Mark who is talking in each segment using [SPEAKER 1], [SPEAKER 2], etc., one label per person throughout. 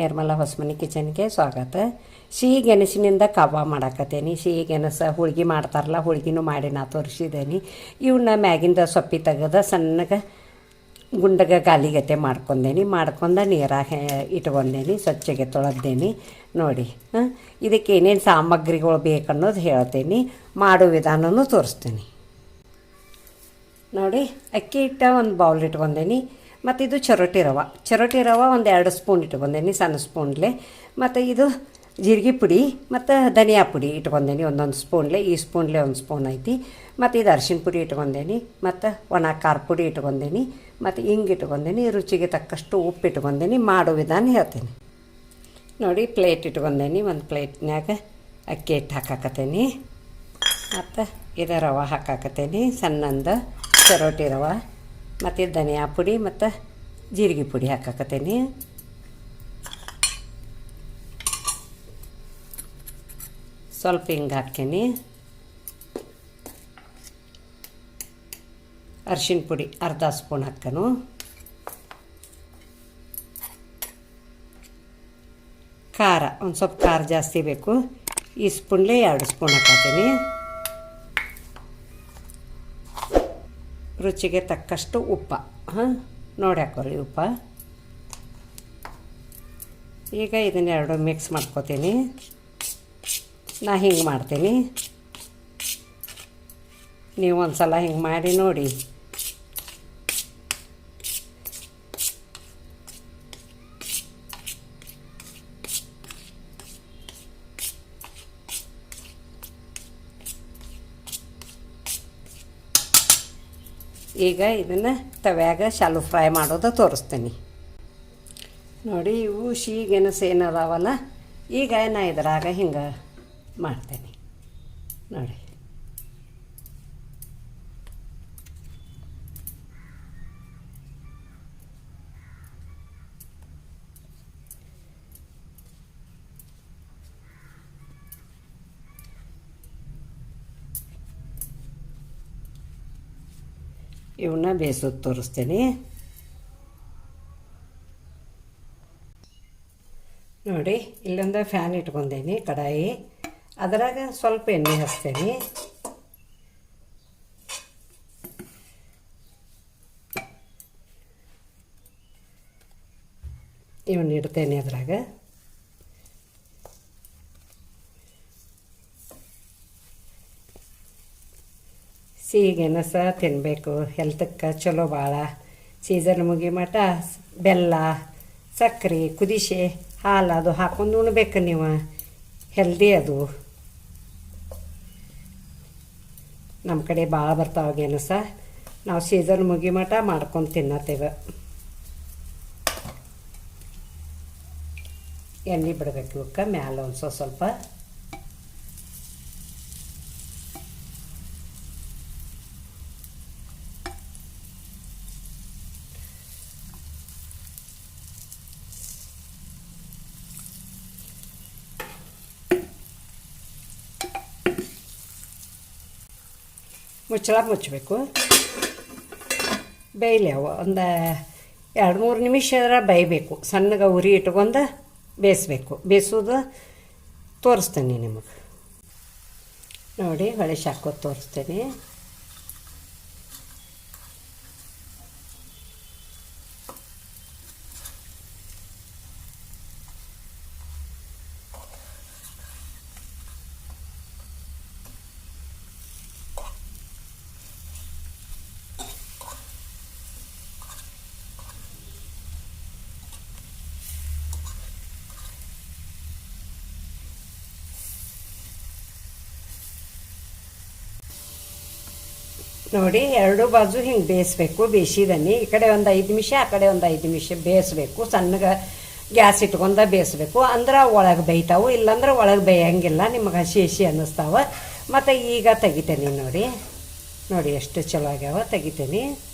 [SPEAKER 1] ನಿರ್ಮಲ ಹೊಸಮನಿ ಕಿಚನ್ಗೆ ಸ್ವಾಗತ. ಸಿಹಿ ಗೆಣಸಿನಿಂದ ಕಬಾಬ್ ಮಾಡಾಕತ್ತೇನಿ. ಸಿಹಿ ಗೆಣಸ ಹೋಳ್ಗೆ ಮಾಡ್ತಾರಲ್ಲ, ಹೋಳ್ಗಿನೂ ಮಾಡಿ ನಾ ತೋರಿಸಿದ್ದೇನೆ ಇವನ್ನ ಮ್ಯಾಗಿಂದ ಸೊಪ್ಪಿ ತೆಗೆದ ಸಣ್ಣಗೆ ಗುಂಡಗ ಗಾಲಿಗತೆ ಮಾಡ್ಕೊಂಡೇನಿ. ಮಾಡ್ಕೊಂಡ ನೀರಾಗ ಇಟ್ಕೊಂಡೇನಿ, ಸ್ವಚ್ಛಗೆ ತೊಳೆದೇನಿ. ನೋಡಿ ಇದಕ್ಕೆ ಏನೇನು ಸಾಮಗ್ರಿಗಳು ಬೇಕನ್ನೋದು ಹೇಳ್ತೇನೆ. ಮಾಡೋ ವಿಧಾನನೂ ತೋರಿಸ್ತೀನಿ. ನೋಡಿ, ಅಕ್ಕಿ ಹಿಟ್ಟ ಒಂದು ಬೌಲ್ ಇಟ್ಕೊಂಡೇನಿ. ಮತ್ತು ಇದು ಚರೋಟಿ ರವೆ. ಚರೋಟಿ ರವೆ ಒಂದು ಎರಡು ಸ್ಪೂನ್ ಇಟ್ಕೊಂಡೇನಿ, ಸಣ್ಣ ಸ್ಪೂನ್ಲೆ. ಮತ್ತು ಇದು ಜೀರಿಗೆ ಪುಡಿ, ಮತ್ತು ಧನಿಯಾ ಪುಡಿ ಇಟ್ಕೊಂಡೇನಿ, ಒಂದೊಂದು ಸ್ಪೂನ್ಲೆ. ಈ ಸ್ಪೂನ್ಲೆ ಒಂದು ಸ್ಪೂನ್ ಐತಿ. ಮತ್ತು ಇದು ಅರ್ಶಿನ ಪುಡಿ ಇಟ್ಕೊಂಡೇನಿ, ಮತ್ತು ಒಣ ಖಾರ ಪುಡಿ ಇಟ್ಕೊಂಡೇನಿ, ಮತ್ತು ಹಿಂಗೆ ಇಟ್ಕೊಂಡೇನಿ, ರುಚಿಗೆ ತಕ್ಕಷ್ಟು ಉಪ್ಪು ಇಟ್ಕೊಂಡೇನಿ, ಮಾಡೋ ವಿಧಾನ ಹೇಳ್ತೀನಿ. ನೋಡಿ, ಪ್ಲೇಟ್ ಇಟ್ಕೊಂಡೇನಿ, ಒಂದು ಪ್ಲೇಟ್ನಾಗ ಅಕ್ಕಿ ಹಿಟ್ಟು ಹಾಕಾಕತ್ತೇನಿ. ಮತ್ತು ಇದು ರವೆ ಹಾಕಾಕತ್ತೇನಿ, ಸಣ್ಣಂದು ಚರೋಟಿ ರವೆ. ಮತ್ತು ಧನಿಯಾ ಪುಡಿ ಮತ್ತು ಜೀರಿಗೆ ಪುಡಿ ಹಾಕಾಕತ್ತೇನಿ. ಸ್ವಲ್ಪ ಹಿಂಗೆ ಹಾಕ್ತೀನಿ. ಅರ್ಶಿನ ಪುಡಿ ಅರ್ಧ ಸ್ಪೂನ್ ಹಾಕನು ಖಾರ, ಒಂದು ಸ್ವಲ್ಪ ಖಾರ ಜಾಸ್ತಿ ಬೇಕು. ಈ ಸ್ಪೂನ್ಲೇ ಎರಡು ಸ್ಪೂನ್ ಹಾಕತ್ತೀನಿ ರುಚಿಗೆ ತಕ್ಕಷ್ಟು ಉಪ್ಪ. ಹಾಂ? ನೋಡಿ ಹಾಕೋರಿ ಉಪ್ಪ. ಈಗ ಇದನ್ನೆರಡು ಮಿಕ್ಸ್ ಮಾಡ್ಕೋತೀನಿ. ನಾ ಹಿಂಗೆ ಮಾಡ್ತೀನಿ. ನೀವು ಒಂದು ಸಲ ಹಿಂಗೆ ಮಾಡಿ ನೋಡಿ. ಈಗ ಇದನ್ನು ತವ್ಯಾಗ ಶಾಲು ಫ್ರೈ ಮಾಡೋದು ತೋರಿಸ್ತೀನಿ. ನೋಡಿ ಇವು ಗೆಣಸು ಏನದಾವಲ್ಲ, ಈಗ ನಾ ಇದ್ರಾಗ ಹಿಂಗೆ ಮಾಡ್ತೇನೆ. ನೋಡಿ. ಇವನ್ನ ಬೇಯಿಸೋದು ತೋರಿಸ್ತೀನಿ. ನೋಡಿ, ಇಲ್ಲೊಂದು ಫ್ಯಾನ್ ಇಟ್ಕೊಂಡೇನಿ, ಕಡಾಯಿ. ಅದರಾಗ ಸ್ವಲ್ಪ ಎಣ್ಣೆ ಹಚ್ತೇನೆ ಇವನ್ನ ಇಡ್ತೇನೆ ಅದ್ರಾಗ. ಸಿಹಿ ಗೆಣಸ ತಿನ್ನಬೇಕು ಹೆಲ್ತಕ್ಕೆ ಚಲೋ ಭಾಳ ಸೀಸನ್ ಮುಗಿ ಮಟ ಬೆಲ್ಲ ಸಕ್ಕರೆ ಕುದಿಸೆ ಹಾಲು ಅದು ಹಾಕೊಂಡು ಉಣ್ಬೇಕು ನೀವು. ಹೆಲ್ದಿ ಅದು. ನಮ್ಮ ಕಡೆ ಭಾಳ ಬರ್ತಾವ ಗೆಣಸ ನಾವು ಸೀಸನ್ ಮುಗಿ ಮಟ ಮಾಡ್ಕೊಂಡು ತಿನ್ನತ್ತೇವೆ. ಎಣ್ಣೆ ಬಿಡ್ಬೇಕು ಇವಕ್ಕೆ, ಮ್ಯಾಲೆ ಒಂದು ಸ್ವಲ್ಪ ಮುಚ್ಚಳ ಮುಚ್ಚಬೇಕು. ಬೇಯಲಿ ಒಂದು ಎರಡು ಮೂರು ನಿಮಿಷ ಬೇಯಬೇಕು. ಸಣ್ಣಗೆ ಉರಿ ಇಟ್ಕೊಂಡು ಬೇಯಿಸ್ಬೇಕು. ಬೇಯಿಸೋದು ತೋರಿಸ್ತೀನಿ ನಿಮಗೆ. ನೋಡಿ, ಹೊಳೆ ಶಾಕೋದು ತೋರಿಸ್ತೀನಿ. ನೋಡಿ, ಎರಡು ಬಾಜು ಹಿಂಗೆ ಬೇಯಿಸ್ಬೇಕು ಬೇಯಿಸಿದನಿ ಈ ಕಡೆ ಒಂದು ಐದು ನಿಮಿಷ, ಆ ಕಡೆ ಒಂದು ಐದು ನಿಮಿಷ ಬೇಯಿಸ್ಬೇಕು. ಸಣ್ಣಗೆ ಗ್ಯಾಸ್ ಇಟ್ಕೊಂಡ ಬೇಯಿಸ್ಬೇಕು. ಅಂದ್ರೆ ಒಳಗೆ ಬೇಯ್ತಾವು, ಇಲ್ಲಾಂದ್ರೆ ಒಳಗೆ ಬೇಯಂಗಿಲ್ಲ. ನಿಮಗೆ ಹಸಿ ಹಸಿ ಅನ್ನಿಸ್ತಾವ. ಮತ್ತು ಈಗ ತೆಗಿತೇನೆ ನೋಡಿ. ನೋಡಿ, ಎಷ್ಟು ಚಲೋ ಆಗ್ಯಾವ, ತೆಗಿತೇನೆ.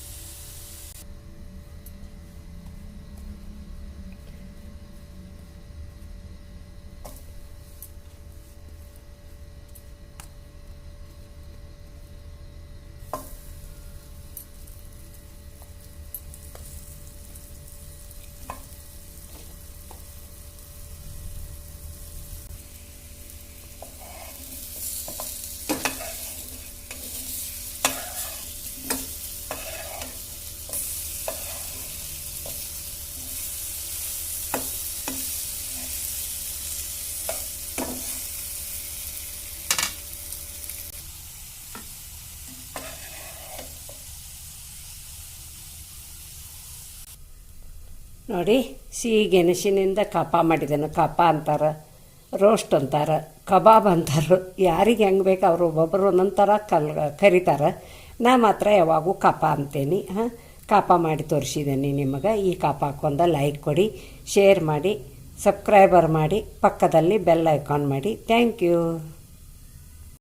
[SPEAKER 1] ನೋಡಿ ಸಿಹಿ ಗೆಣಸಿನಿಂದ ಕಪ ಮಾಡಿದ್ದೇನೆ ಕಪ ಅಂತಾರೆ, ರೋಸ್ಟ್ ಅಂತಾರೆ, ಕಬಾಬ್ ಅಂತಾರೆ. ಯಾರಿಗೆ ಹೆಂಗೆ ಬೇಕು ಅವರು ಒಬ್ಬೊಬ್ಬರು ಒಂದೊಂದು ಥರ ಕಲ್, ಕರಿತಾರೆ. ನಾ ಮಾತ್ರ ಯಾವಾಗೂ ಕಪ ಅಂತೇನೆ. ಹಾಂ ಕಪ ಮಾಡಿ ತೋರಿಸಿದ್ದೀನಿ ನಿಮಗೆ. ಈ ಕಾಪಕ್ಕೊಂದು ಲೈಕ್ ಕೊಡಿ ಶೇರ್ ಮಾಡಿ ಸಬ್ಸ್ಕ್ರೈಬರ್ ಮಾಡಿ, ಪಕ್ಕದಲ್ಲಿ ಬೆಲ್ ಐಕಾನ್ ಮಾಡಿ. Thank you